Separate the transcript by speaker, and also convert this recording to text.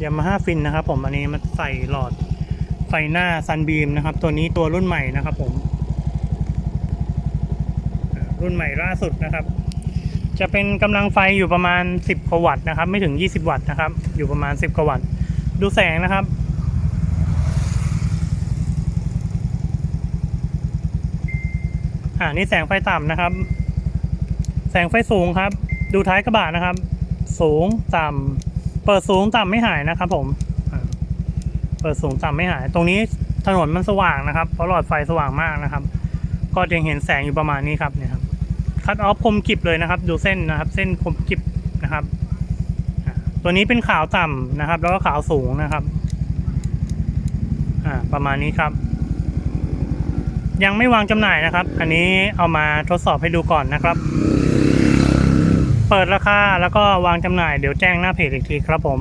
Speaker 1: ยามาฮ่าฟินนะครับ ผมอันนี้มันใส่หลอดไฟหน้าซันบีมนะครับ ตัวนี้ตัวรุ่นใหม่นะครับ ผม รุ่นใหม่ล่าสุดนะครับ จะเป็นกำลังไฟอยู่ประมาณ 10กว่าวัตต์นะครับ ไม่ถึง 20 วัตต์นะครับ อยู่ประมาณ 10กว่าวัตต์ดูแสงนะครับอ่านี่แสงไฟต่ำนะครับ แสงไฟสูงครับ ดูท้ายกระบะนะครับ สูงต่ำ เปิดสูงต่ำไม่หายนะครับผม เปิดสูงต่ำไม่หาย ตรงนี้ถนนมันสว่างนะครับ เพราะหลอดไฟสว่างมากนะครับ ก็จะเห็นแสงอยู่ประมาณนี้ครับเนี่ยครับ คัดออฟคมกิบเลยนะครับ ดูเส้นนะครับ เส้นคมกิบนะครับ ตัวนี้เป็นขาวต่ำนะครับ แล้วก็ขาวสูงนะครับอ่าประมาณนี้ครับ ยังไม่วางจำหน่ายนะครับ อันนี้เอามาทดสอบให้ดูก่อนนะครับ เปิดราคาแล้วก็วางจำหน่ายเดี๋ยวแจ้งหน้าเพจอีกทีครับผม